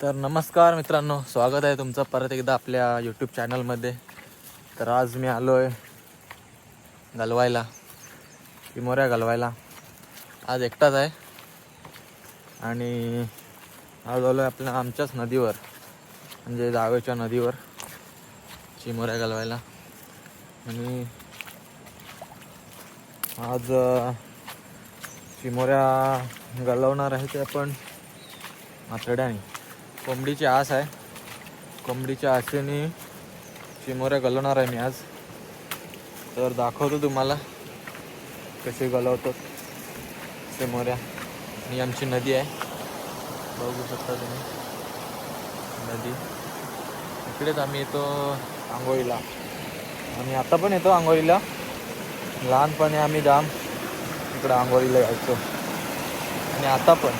तर नमस्कार मित्रांनो स्वागत आहे तुमचं परत एकदा आपल्या यूट्यूब चॅनलमध्ये तर आज मी आलो आहे घालवायला किमोऱ्या घालवायला. आज एकटाच आहे. आणि आज आलो आहे आपल्या आमच्याच नदीवर म्हणजे जावेच्या नदीवर चिमोऱ्या घालवायला. आणि आज चिमोऱ्या घालवणार आहे ते आपण मातड्याने कोंबडीची आस आहे. कोंबडीच्या आसेने चिमोऱ्या गलवणार आहे मी आज. तर दाखवतो तुम्हाला कसे गलवतो चिमोऱ्या. ही आमची नदी आहे. बघू शकता तुम्ही. नदी. इकडेच आम्ही येतो आंघोळीला. आणि आता पण येतो आंघोळीला. लहानपणी आम्ही जाम इकडं आंघोळीला यायचो. आणि आता पण.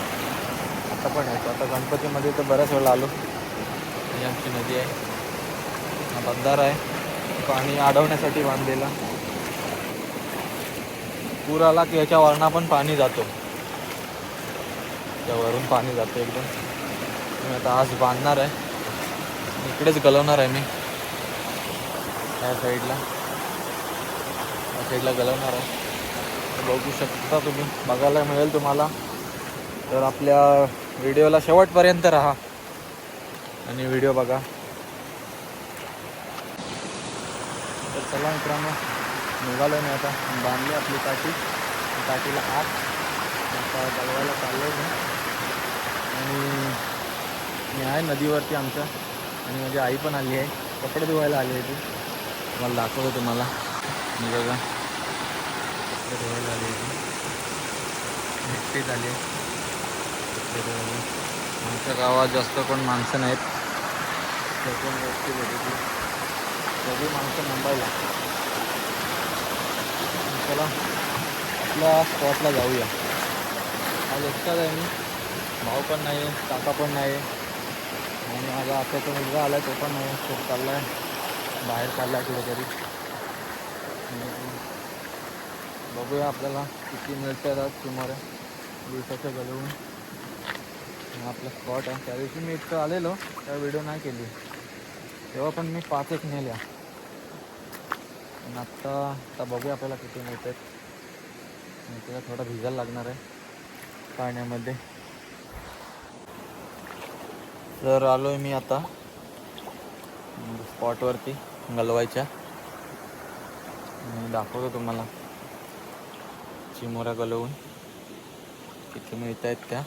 आता पण यायचो आता गणपतीमध्ये तर बऱ्याच वेळेला आलो. ही आमची नदी आहे. हा बंधारा आहे. पाणी अडवण्यासाठी बांधलेला. पूर आला की याच्या वरणा पण पाणी जातो. त्यावरून पाणी जातं एकदम. मी आता आज बांधणार आहे. इकडेच गलवणार आहे मी. या साईडला. या साईडला गलवणार आहे. बघू शकता तुम्ही. बघायला मिळेल तुम्हाला. तर आपल्या व्हिडिओला शेवटपर्यंत राहा आणि व्हिडिओ बघा. तर चला मित्रांनो निघालो मी आता बांधली आपली काठी. काठीला आत. आता गलवायला चाललो मी. आणि मी आहे नदीवरती आमच्या. आणि माझी आई पण आली आहे. कपडे धुवायला आली आहे ती. मला दाखवतो तुम्हाला. मी बघा. कपडे धुवायला आली आहे ती. झाली आहे. आमच्या गावात जास्त कोण माणसं नाहीत. ते पण गोष्टी बघितली. सगळी माणसं मुंबईला. चला आपल्या स्पॉटला जाऊया. आज एकटाच आहे मी. भाऊ पण नाही काका पण नाही आणि माझा आताचा मुलगा आला तो पण नाही तो चालला आहे बाहेर आहे कुठेतरी. बघूया आपल्याला किती मिळतात आज सुमारे. दिवसाच्या घालवून आणि आपला स्पॉट आहे. त्या दिवशी मी इतकं आलेलो त्या व्हिडिओ नाही केली. तेव्हा पण मी पाच एक नेल्या. पण आत्ता आता बघूया आपल्याला किती मिळत. आहेत त्याला थोडा भिजायला लागणार आहे पाण्यामध्ये. तर आलो आहे मी आता स्पॉटवरती गलवायच्या. दाखवतो तुम्हाला. चिमोऱ्या गलवून. किती मिळत आहेत त्या.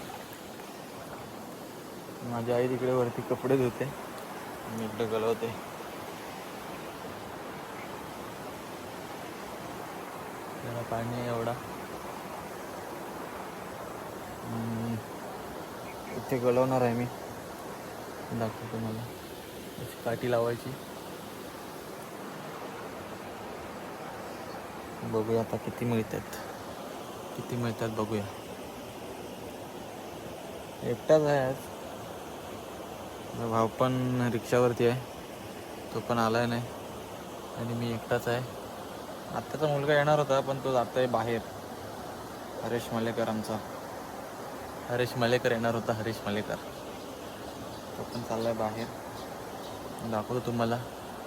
माझी आई तिकडे वरती कपडे धुते. मी इकडे गलवते त्याला पाणी एवढा. इथे गलवणार आहे मी. दाखवतो मला अशी काठी लावायची. बघूया आता किती मिळतात. किती मिळतात बघूया. एकटाच आहे आज. माझा भाऊ पण रिक्षावरती आहे. तो पण आलाय नाही. आणि मी एकटाच आहे. आत्ताचा मुलगा येणार होता पण तो जात आहे बाहेर. हरेश मलेकर आमचा. हरेश मलेकर येणार होता हरेश मलेकर. तो पण चाललाय बाहेर. दाखवतो तुम्हाला.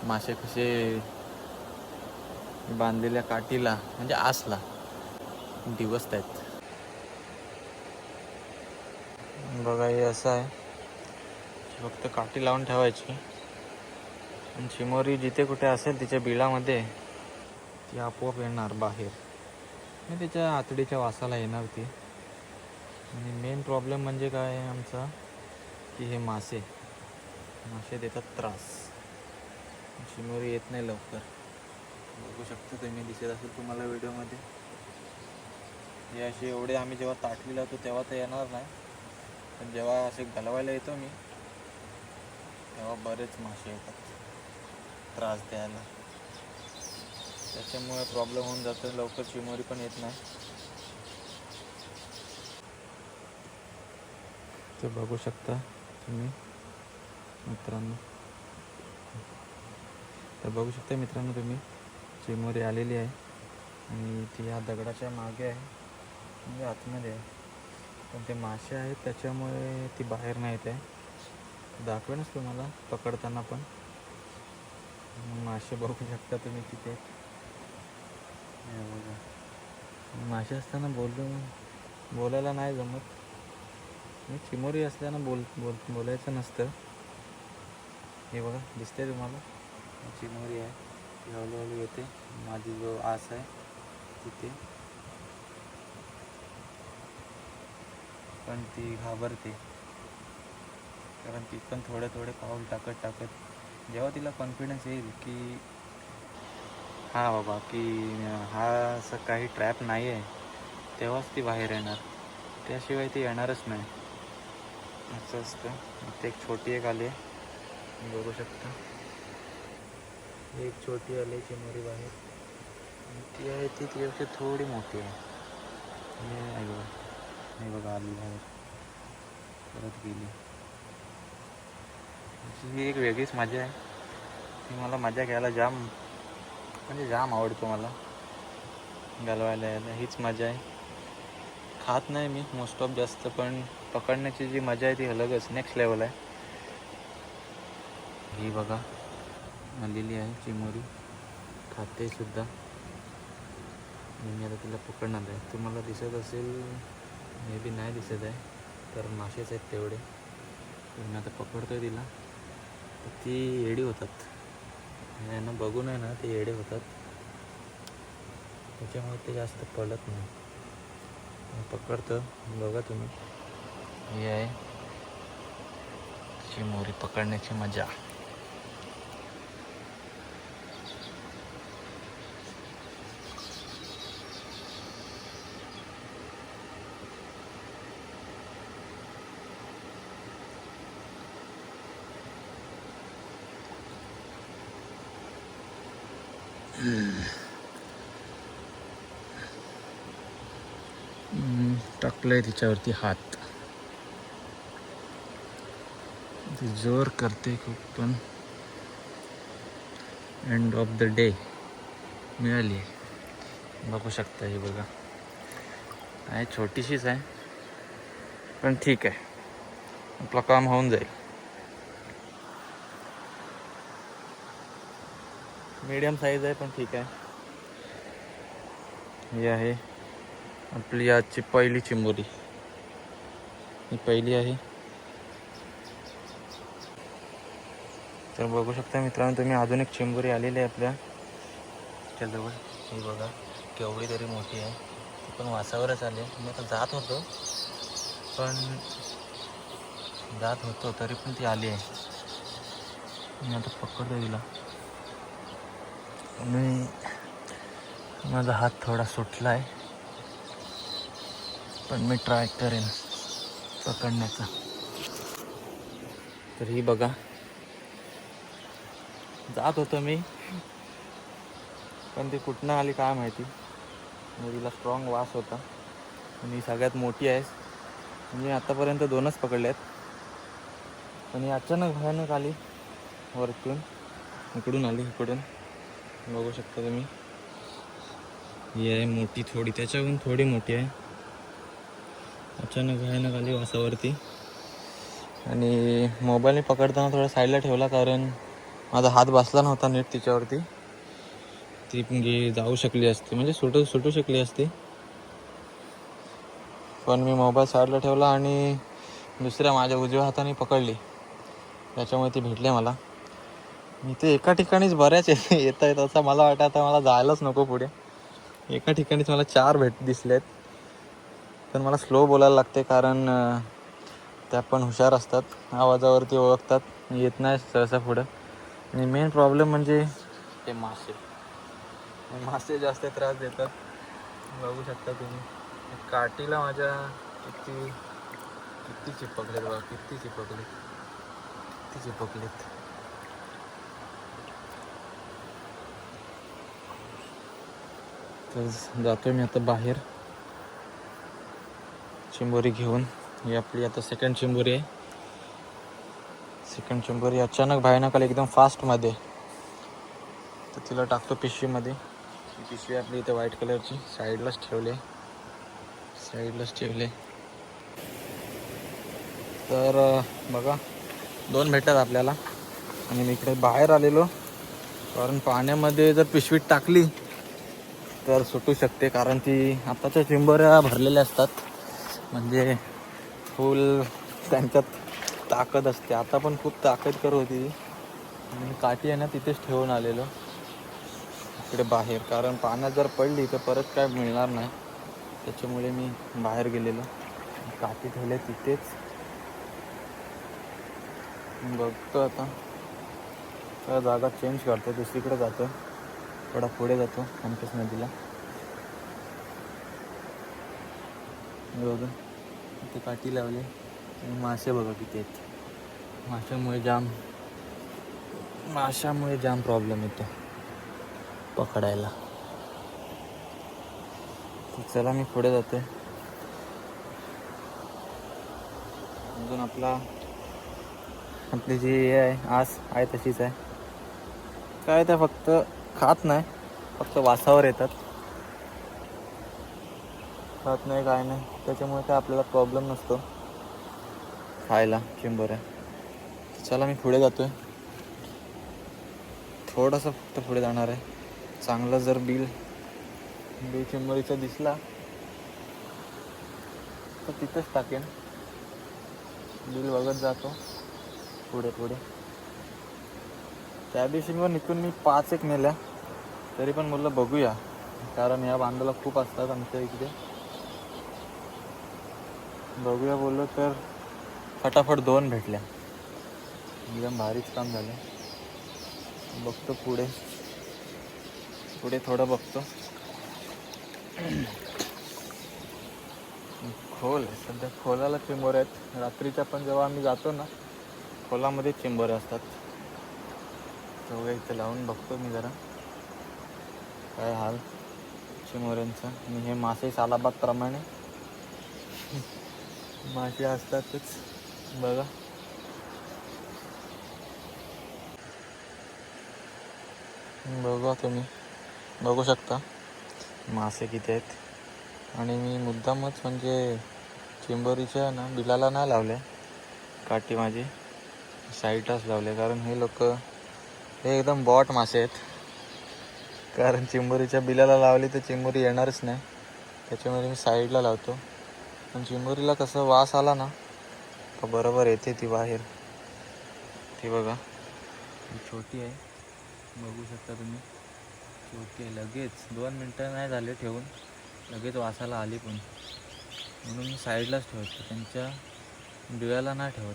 मासे कसे बांधलेल्या काठीला म्हणजे आसला. दिवस आहेत बघा हे असं आहे. फक्त काठी लावून ठेवायची. आणि चिमोरी जिथे कुठे असेल तिच्या बिळामध्ये ती आपोआप येणार बाहेर. आणि त्याच्या आतडीच्या वासाला येणार ती. आणि मेन प्रॉब्लेम म्हणजे काय आहे आमचा? की हे मासे. मासे देतात त्रास. चिमोरी येत नाही लवकर. बघू शकतो तुम्ही दिसत असेल तुम्हाला व्हिडिओमध्ये. हे असे एवढे आम्ही जेव्हा ताटली लावतो तेव्हा तर येणार नाही. पण जेव्हा असे घालवायला येतो मी तेव्हा बरेच मासे येतात. त्रास द्यायला. त्याच्यामुळे प्रॉब्लेम होऊन जातो. लवकर चिमोरी पण येत नाही. ते बघू शकता तुम्ही मित्रांनो. तर बघू शकता मित्रांनो तुम्ही. चिमोरी आलेली आहे. आणि ती ह्या दगडाच्या मागे आहे. म्हणजे आतमध्ये आहे. पण ते मासे आहेत त्याच्यामुळे ती बाहेर नाही येत आहे. दाखवेनच तुम्हाला पकडताना पण. मासे बघू शकता तुम्ही तिथे बघा. मासे असताना बोललो बोलायला नाही जमत. मी चिमोरी असल्यानं बोल बोल बोलायचं नसतं. हे बघा दिसते तुम्हाला? चिमोरी आहे. ती हळूहळू येते. माझी जो आस आहे तिथे. पण ती घाबरते. कारण ती पण थोडे थोडे पाऊल टाकत टाकत जेव्हा तिला कॉन्फिडन्स येईल की हा बाबा की हा असं काही ट्रॅप नाही आहे तेव्हाच ती बाहेर येणार. त्याशिवाय ती येणारच नाही. असं असतं. इथे एक छोटी एक आली आहे. बघू शकता. एक छोटी आली चिमोरी बाहेर. ती आहे ती तिच्यापेक्षा थोडी मोठी आहे. हे बघा. हे बघा आली बाहेर. परत गेली. ही एक वेगळीच मजा आहे. ती मला मजा घ्यायला जाम म्हणजे जाम आवडतो मला. घालवायला यायला हीच मजा आहे. खात नाही मी मोस्ट ऑफ जास्त पण पकडण्याची जी मजा आहे ती अलगच नेक्स्ट लेवल आहे. ही बघा आलेली आहे चिमोरी. खाते सुद्धा. मी आता तिला पकडणार आहे. तुम्हाला दिसत असेल मे बी नाही दिसत आहे तर मासेच आहेत तेवढे. मी आता पकडतोय तिला. ती येडी होतात. यांना बघून आहे ना ते येडे होतात. त्याच्यामुळे ते जास्त पडत नाही. पकडतं. बघा तुम्ही. हे आहे. चिमोरी पकडण्याची मजा. टाकलंय तिच्यावरती हात. ती जोर करते खूप पण एंड ऑफ द डे मिळाली. बघू शकता ही बघा. आहे छोटीशीच आहे पण ठीक आहे. आपलं काम होऊन जाईल. मीडियम साईज आहे पण ठीक आहे. ही आहे आपली आजची पहिली चिंबोरी. ही पहिली आहे. तर बघू शकता मित्रांनो तुम्ही अजून एक चिंबोरी आलेली आहे आपल्या. त्याजवळ ही बघा केवढी तरी मोठी आहे. ती पण वासावरच आली आहे. मी आता जात होतो पण जात होतो तरी पण ती आली आहे. मी आता पकडतो तिला. मी माझा हात थोडा सुटला आहे पण मी ट्राय करेन पकडण्याचा. तर ही बघा. जात होतो मी पण ती कुठनं आली काय माहिती. म्हणजे तिला स्ट्रॉंग वास होता. आणि ही सगळ्यात मोठी आहे. मी आतापर्यंत दोनच पकडले आहेत पण ही अचानक भयानक आली वरतून. इकडून आली इकडून. बघू शकता तुम्ही. ही आहे मोठी थोडी त्याच्याहून थोडी मोठी आहे. अचानक भयानक आली वासावरती. आणि मोबाईलने पकडताना थोडा साईडला ठेवला कारण माझा हात बसला नव्हता नीट तिच्यावरती. ती म्हणजे जाऊ शकली असती म्हणजे सुटू सुटू शकली असती. पण मी मोबाईल साईडला ठेवला आणि दुसऱ्या माझ्या उजव्या हाताने पकडली. त्याच्यामुळे ती भेटली मला. मी ते एका ठिकाणीच बऱ्याच येत येत आहेत असं मला वाटतं आता मला जायलाच नको पुढे. एका ठिकाणीच मला चार भेट दिसलेत. पण मला स्लो बोलायला लागते कारण त्या पण हुशार असतात. आवाजावरती ओळखतात. येत नाही सहसा पुढं. आणि मेन प्रॉब्लेम म्हणजे ते मासे. मासे जास्त त्रास देतात. बघू शकता तुम्ही. काठीला माझ्या किती किती चिपकलेत बघा किती चिपकलेत. किती चिपकलेत. तर जातोय मी आता बाहेर. चिंबोरी घेऊन. ही आपली आता सेकंड चिंबोरी आहे. सेकंड चिंबोरी अचानक भयानक आली एकदम फास्टमध्ये तर तिला टाकतो पिशवीमध्ये. ही पिशवी आपली इथे व्हाईट कलरची साईडलाच ठेवले. साईडलाच ठेवले. तर बघा. दोन भेटतात आपल्याला. आणि मी इकडे बाहेर आलेलो. कारण पाण्यामध्ये जर पिशवीत टाकली तर सुटू शकते कारण ती आताच्या चिंबोऱ्या भरलेल्या असतात. म्हणजे फुल त्यांच्यात ताकद असते. आता पण खूप ताकद कर होती. आणि काठी आहे ना तिथेच ठेवून आलेलो. इकडे बाहेर. कारण पाण्यात जर पडली तर परत काय मिळणार नाही. त्याच्यामुळे मी बाहेर गेलेलो. काठी ठेवले तिथेच. बघतो आता. त्या जागा चेंज करतो दुसरीकडे जातो थोडा पुढे जातो आमच्याच नदीला. बघा इथे काठी लावले. आणि मासे बघा किती आहेत. माशामुळे जाम माशामुळे जाम प्रॉब्लेम येतो. पकडायला. तर चला मी पुढे जाते. अजून आपला आपली जी हे आहे आस आहे तशीच आहे. काय त्या फक्त खात नाही. फक्त वासावर येतात. खात नाही काय नाही. त्याच्यामुळे काय आपल्याला प्रॉब्लेम नसतो. खायला चिंबोऱ्या चला मी पुढे जातोय. थोडंसं फक्त पुढे जाणार आहे. चांगलं जर बिल बी चिंबरीचा दिसला तर तिथंच टाकेन. बिल बघत जातो. पुढे पुढे. त्या दिवशी मग निघून मी पाच एक नेल्या तरी पण म्हटलं बघूया. कारण या बांधाला खूप असतात आमच्या इकडे. बघूया बोललो तर फटाफट दोन भेटल्या. एकदम भारीच काम झालं. बघतो पुढे. पुढे थोडं बघतो. खोल आहे. सध्या खोलाला चिंबोऱ्या आहेत. रात्रीच्या पण जेव्हा आम्ही जातो ना खोलामध्ये चिंबोऱ्या असतात. तो इथे लावून बघतो मी जरा. काय हाल? चिमोऱ्यांचं. आणि हे मासे सालाबाद प्रमाणे. मासे असतातच. बघा. बघा तुम्ही. बघू शकता. मासे किती आहेत. आणि मी मुद्दामच म्हणजे चिंबोरीच्या ना बिलाला नाही लावले काठी माझी. साईटाच लावले कारण हे लोक हे एकदम बॉट मासे आहेत. कारण चिंबोरीच्या बिलाला लावली तर चिंबोरी येणारच नाही. त्याच्यामुळे मी साईडला लावतो. पण चिंबोरीला कसं वास आला ना का बरोबर येते ती बाहेर. ती बघा छोटी आहे. बघू शकता तुम्ही. छोटी आहे. लगेच दोन मिनटं नाही झाले ठेवून. लगेच वासाला आली पण. म्हणून मी साईडलाच ठेवतो. त्यांच्या बिळाला नाही ठेवत.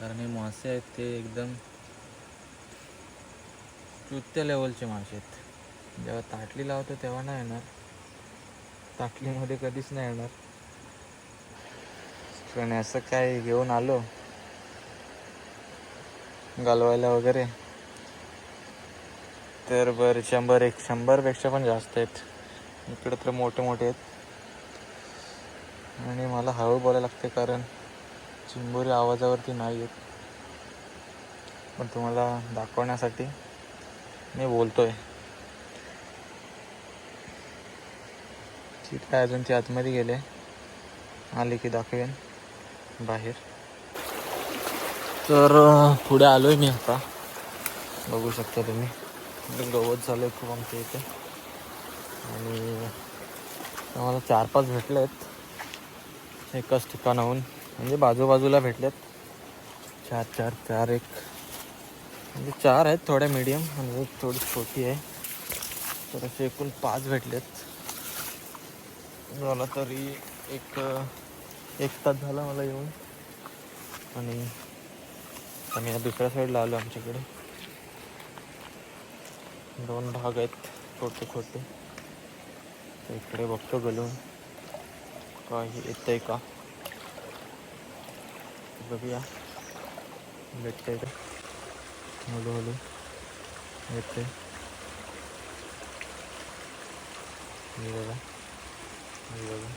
कारण हे मासे आहेत ते एकदम चुत्या लेवलचे मासे आहेत. जेव्हा ताटली लावतो तेव्हा नाही येणार. ताटलीमध्ये कधीच नाही येणार. पण असं काय घेऊन आलो. घालवायला वगैरे. तर बरं शंभर एक शंभरपेक्षा पण जास्त आहेत. इकडे तर मोठे मोठे आहेत. आणि मला हळू बोलायला लागते कारण चिंबोरी आवाजावरती नाही आहेत पण तुम्हाला दाखवण्यासाठी मी बोलतो आहे तिथं काय अजून ते आतमध्ये गेले. आले की दाखवेन. बाहेर. तर पुढे पुढे आलोय मी आता. बघू शकता तुम्ही. गवत झालं आहे खूप आमच्या इथे. आणि आम्हाला चार पाच भेटले आहेत एकाच ठिकाणाहून. म्हणजे बाजूबाजूला भेटलेत. चार चार चार एक. म्हणजे चार आहेत थोड्या मीडियम आणि एक थोडी छोटी आहे. तर असे एकूण पाच भेटलेत. झाला तरी एक एक तास झाला मला येऊन. आणि आम्ही या दुसऱ्या साईडला आलो आमच्याकडे. दोन भाग आहेत छोटे छोटे. तर इकडे बघतो गलून. काही येतंय का? बघूया. भेटतंय का? हळूहळू येते बघा. हे बघा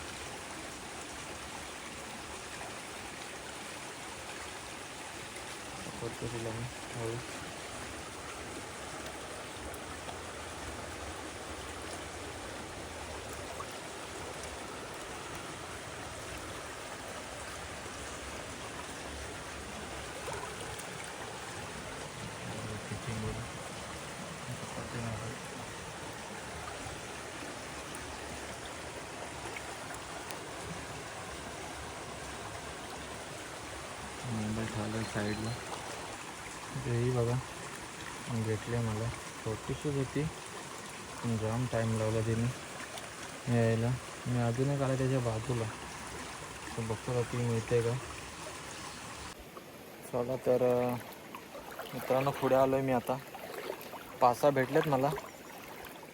करतो तिला मी हळू मोबाईल ठेवला साईडला. तेही बघा भेटले मला. छोटीशीच होती. पण जाम टाईम लावला तिने. यायला. मी अजून एक आला त्याच्या बाजूला. तर बघतो का ती मिळते का. चला तर मित्रांनो पुढे आलो आहे मी आता. पाच सहा भेटलेत मला.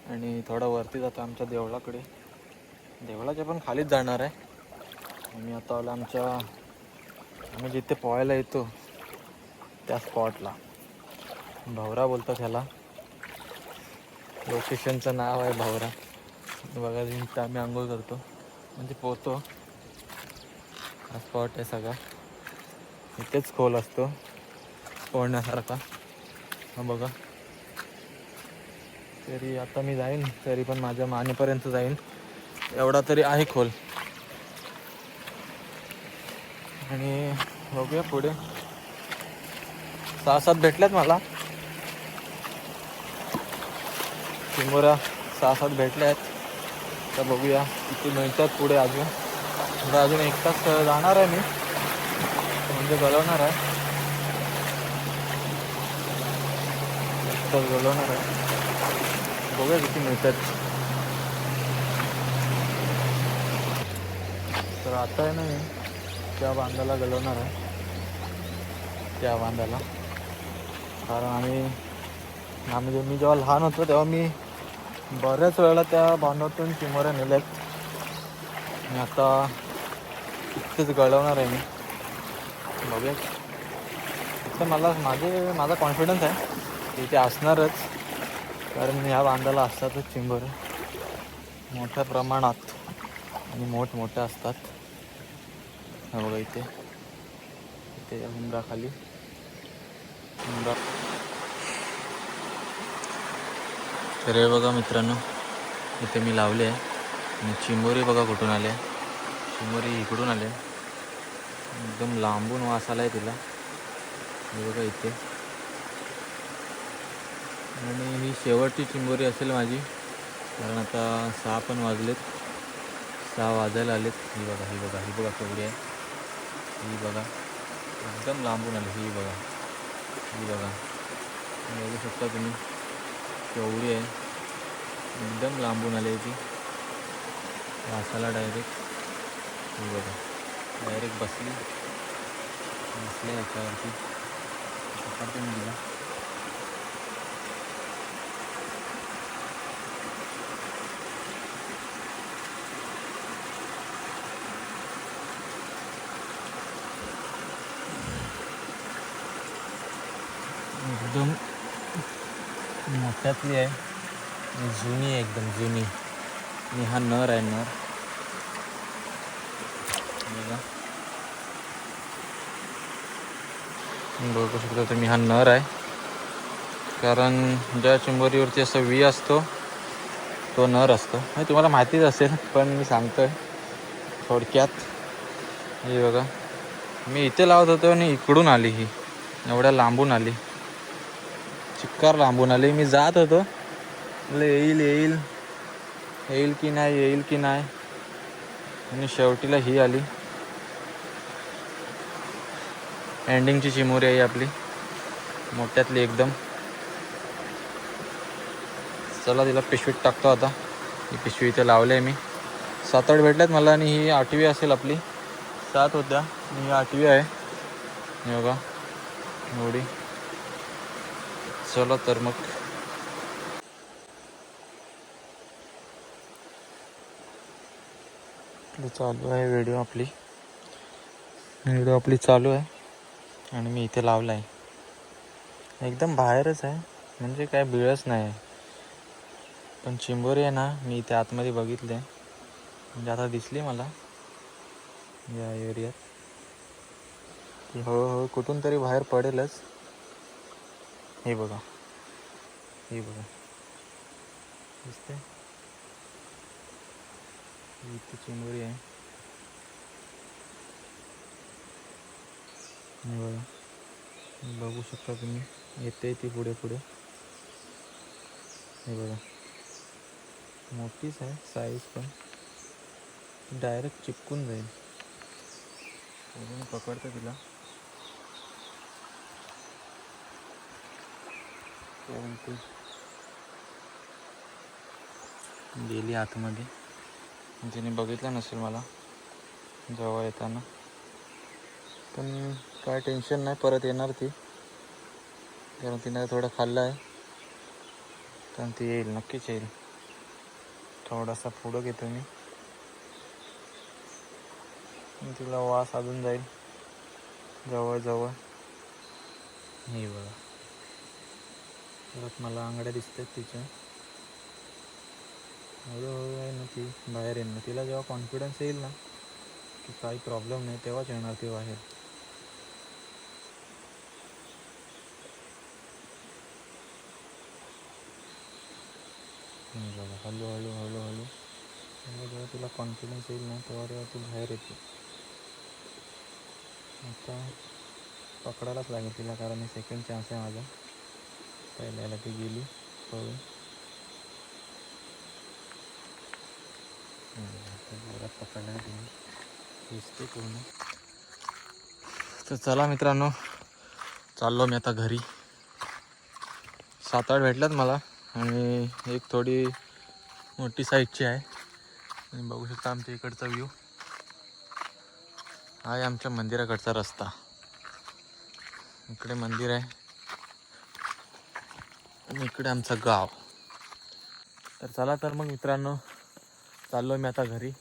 आणि थोडं वरती जातो आमच्या देवळाकडे. देवळाच्या पण खालीच जाणार आहे. मी आता आलो आमच्या आम्ही जिथे पोहायला येतो. त्या स्पॉटला भावरा बोलतात ह्याला. लोकेशनचं नाव आहे भावरा. बघा जिथं आम्ही आंघोळ करतो. म्हणजे पोहतो. हा स्पॉट आहे सगळा. इथेच खोल असतो. पोहण्यासारखा. हा बघा. तरी आता मी जाईन. तरी पण माझ्या मानेपर्यंत जाईन. एवढा तरी आहे खोल. आणि बघूया पुढे. सहा सात भेटल्यात मला. चिंबोऱ्या सहा सात भेटल्या आहेत तर बघूया किती मिळतात पुढे अजून. थोडं अजून एक तास जाणार आहे मी. म्हणजे गलवणार आहे. एक तास गलवणार आहे. बघूया किती मिळतात. तर आता आहे ना मी त्या बांधाला गलवणार आहे. त्या बांधाला. कारण आम्ही आम्ही मी जेव्हा लहान होतो तेव्हा मी बऱ्याच वेळेला त्या बांधातून चिमोऱ्या नेल्यात. आणि आता तिथेच गळवणार आहे मी. बघूया. तिथं मला माझे माझा कॉन्फिडन्स आहे की ते असणारच. कारण ह्या बांधाला असतातच चिंबर. मोठ्या प्रमाणात आणि मोठमोठ्या असतात. बघा इथे. इथे उमराखाली उमरा तर हे बघा मित्रांनो इथे मी लावले आहे. आणि चिंबोरी बघा कुठून आले चिमोरी इकडून आले एकदम लांबून वास आला आहे तिला. हे बघा इथे. आणि ही शेवटची चिंबोरी असेल माझी. कारण आता सहा पण वाजलेत. सहा वाजायला आलेत. ही बघा ही बघा ही बघा केवढी आहे. ही बघा. एकदम लांबून आली ही बघा. ही बघा. बघू शकता तुम्ही. केवढी आहे. एकदम लांबून आली आहे ती वासाला डायरेक्ट बघा. डायरेक्ट बसली. बसली याच्यावरती पकडते मी एकदम मोठ्यातली आहे. जुनी आहे एकदम जुनी. आणि हा नर आहे नर. बघू शकता तुम्ही हा नर आहे. कारण ज्या चिंबोरीवरती असं वी असतो तो नर असतो. हे तुम्हाला माहितीच असेल पण मी सांगतोय. थोडक्यात. हे बघा. मी इथे लावत होतो आणि इकडून आली ही. एवढ्या लांबून आली. चिक्कार लांबून. आले मी जात होतो. येईल येईल. येईल की नाही येईल की नाही. आणि शेवटीला ही आली. एंडिंगची चिमोरी आहे आपली. मोठ्यातली एकदम. चला तिला पिशवीत टाकतो आता. ही पिशवी इथे लावली आहे मी. सात आठ भेटल्यात मला आणि ही आठवी असेल आपली. सात होत्या. आणि ही आठवी आहे. योगा बघा. एवढी. चला तर मग. चालू आहे व्हिडिओ आपली. व्हिडिओ आपली चालू आहे आणि मी इथे लावला आहे. एकदम बाहेरच आहे म्हणजे काय बिळच नाही पण चिंबोरी आहे ना मी इथे आतमध्ये बघितले. म्हणजे आता दिसली मला या एरियात. हो हळूहळू कुठून तरी बाहेर पडेलच. हे बघा. हे बघा. दिसते इथे चेंबरी आहे. हे बघा. बघू शकता तुम्ही. येते ती पुढे पुढे. हे बघा. मोठीच आहे साईज पण. डायरेक्ट चिपकून जाईल. अजून पकडतं तिला. गेली आतमध्ये. तिने बघितलं नसेल मला जेव्हा येताना. पण काय टेन्शन नाही परत येणार ती. कारण तिने थोडं खाल्लं आहे. पण ती येईल नक्कीच येईल. थोडासा पुढं घेतो मी. तिला वास अजून जाईल. जवळजवळ. हे बघा. परत मला आंगड्या दिसतात तिच्या. हळूहळू आहे ना ती बाहेर येईल ना तिला जेव्हा कॉन्फिडन्स येईल ना की काही प्रॉब्लेम नाही तेव्हाच येणार ती बाहेर. बघा हळूहळू हळूहळू. म्हणजे जेव्हा तिला कॉन्फिडन्स येईल ना तेव्हा तेव्हा ती बाहेर येते. आता पकडायलाच लागेल तिला कारण हे सेकंड चान्स आहे माझा. पहिल्याला ती गेली पळून. पकडला तिने दिसते पूर्ण. तर चला मित्रांनो चाललो मी आता घरी. सात आठ भेटल्यात मला आणि एक थोडी मोठी साईजची आहे. आणि बघू शकता आमच्या इकडचा व्ह्यू. हा आहे आमच्या मंदिराकडचा रस्ता. इकडे मंदिर आहे. आणि इकडे आमचं गाव. तर चला तर मग मित्रांनो चाललो मी आता घरी.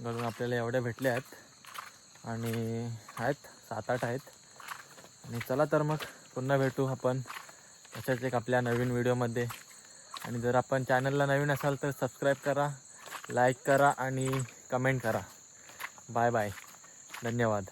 घरून आपल्याला एवढ्या भेटल्या आहेत. आणि आहेत सात आठ आहेत. आणि चला तर मग पुन्हा भेटू आपण. तशाच एक आपल्या नवीन व्हिडिओमध्ये. आणि जर आपण चॅनलला नवीन असाल तर सबस्क्राईब करा लाईक करा आणि कमेंट करा. बाय बाय धन्यवाद.